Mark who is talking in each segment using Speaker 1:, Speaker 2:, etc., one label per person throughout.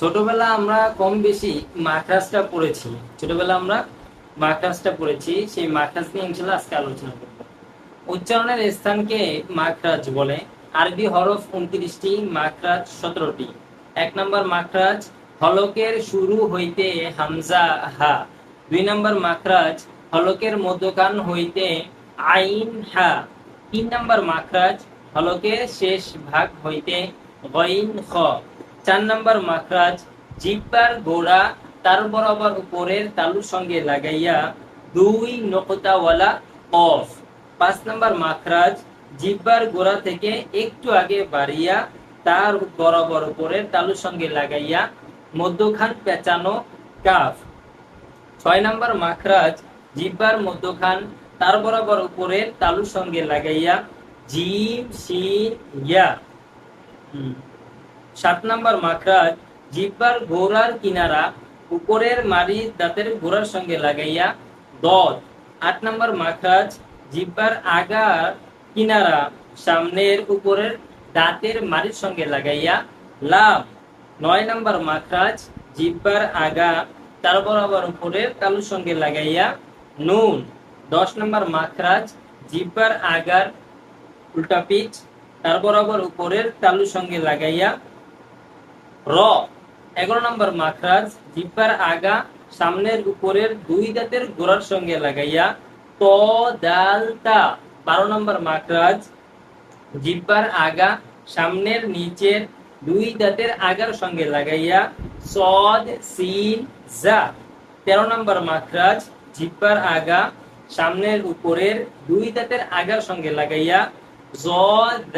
Speaker 1: ছোটবেলা আমরা কম বেশি মাখরাজটা পড়েছি। ছোটবেলা আমরা মাখরাজটা পড়েছি, সেই মাখরাজ নিয়ে ইনশাল্লাহ আজকে আলোচনা করব। উচ্চারণের স্থানকে মাখরাজ বলে। আরবি হরফ উনত্রিশটি, মাখরাজ সতেরোটি। এক নম্বর মাখরাজ, হলকের শুরু হইতে হামজা, হা। দুই নম্বর মাখরাজ, হলকের মধ্যকান হইতে আইন, হা। তিন নম্বর মাখরাজ, হলকের শেষ ভাগ হইতে গইন, খ। চার নম্বর মাখরাজ, জিব্বার গোড়া তার বরাবর উপরের তালুর সঙ্গে লাগাইয়া দুই নকতাওয়ালা অফ। পাঁচ নম্বর মাখরাজ, জিব্বার গোড়া থেকে একটু আগে বাড়িয়া তার বরাবর উপরের তালুর সঙ্গে লাগাইয়া মধ্যখান পেঁচানো কাফ। ছয় নম্বর মাখরাজ, জিব্বার মধ্যখান তার বরাবর উপরের তালুর সঙ্গে লাগাইয়া জিম শিন ইয়া। সাত নম্বর মাখরাজ, জিব্বার গোড়ার কিনারা, উপরের মারি দাঁতের গোড়ার সঙ্গে লাগাইয়া দদ। আট নম্বর মাখরাজ, জিব্বার আগার কিনারা, সামনের উপরের দাঁতের মারির সঙ্গে লাগাইয়া লাভ। নয় নম্বর মাখরাজ, জিব্বার আগা, তার বরাবর উপরের তালুর সঙ্গে লাগাইয়া নুন। দশ নম্বর মাখরাজ, জিব্বার আগার উল্টা পিচ তার বরাবর উপরের তালুর সঙ্গে লাগাইয়া র। এগারো নম্বর মাখরাজ জিব্বার আগা সামনের উপরের দুই দাঁতের গোড়ার সঙ্গে লাগাইয়া ত, দাল, তা। বারো নম্বর মাখরাজ জিব্বার আগা সামনের নিচের দুই দাঁতের আগার সঙ্গে লাগাইয়া সদ, সিন, জা। তেরো নম্বর মাখরাজ জিব্বার আগা সামনের উপরের দুই দাঁতের আগার সঙ্গে লাগাইয়া জ,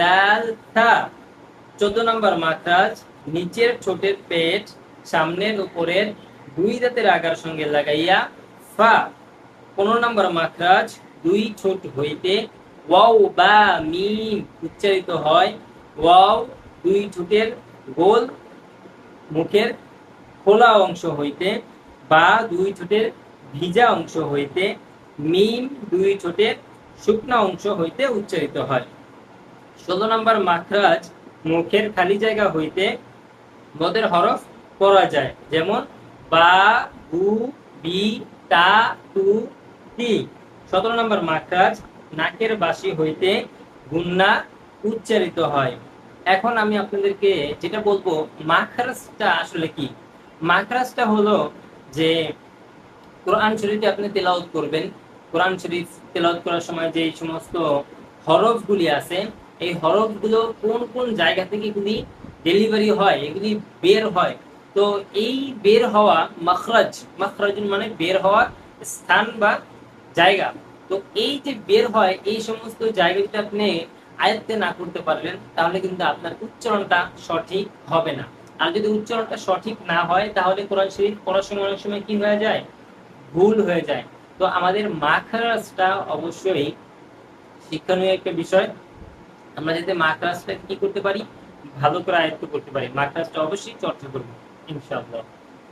Speaker 1: দাল থা চোদ্দ নম্বর মাখরাজ নিচের ছোটের পেট, সামনের উপরের দুই দাঁতের আগার সঙ্গে লাগাইয়া, ফা, পনেরো নম্বর মাখরাজ, দুই ছোট হইতে, ওয়াও বা মিম উচ্চারিত হয়, ওয়াও দুই ঠোঁটের গোল মুখের খোলা অংশ হইতে, বা দুই ঠোঁটের ভিজা অংশ হইতে, মিম দুই ঠোঁটের শুকনা অংশ হইতে উচ্চারিত হয়। ষোলো নম্বর মাখরাজ, মুখের খালি জায়গা হইতে মদের হরফ পড়া যায়। যেমন, বা বু বি, তা, তু, তি। সতেরো নম্বর মাখরাজ, নাকের বাসি হইতে গুন্না উচ্চারিত হয়। এখন আমি আপনাদেরকে যেটা বলব, মাখরাজটা আসলে কি? মাখরাজটা হলো যে, কোরআন শরীফে আপনি তেলাওয়াত করবেন। কোরআন শরীফ তেলাওয়াত করার সময় যে সমস্ত হরফগুলি আছে, এই হরফগুলো কোন কোন জায়গা থেকে এগুলি ডেলিভারি হয়, এগুলি বের হয়। তো এই বের হওয়া মখরাজ মখরাজ মানে বের হওয়া স্থান বা জায়গা। তো এই যে বের হয়, এই সমস্ত জায়গা যদি আপনি আয়ত্তে না করতে পারলেন, তাহলে কিন্তু আপনার উচ্চারণটা সঠিক হবে না। আর যদি উচ্চারণটা সঠিক না হয়, তাহলে কোরআন শরীফ পড়ার সময় অনেক সময় কি হয়ে যায়? ভুল হয়ে যায়। তো আমাদের মাখরাজটা অবশ্যই শিক্ষণীয় একটা বিষয়। আমরা যাতে মাখরাজটা কি করতে পারি? ভালো করে আয়ত্ত করতে পারি। মাখরাজটা অবশ্যই চর্চা করব ইনশাআল্লাহ।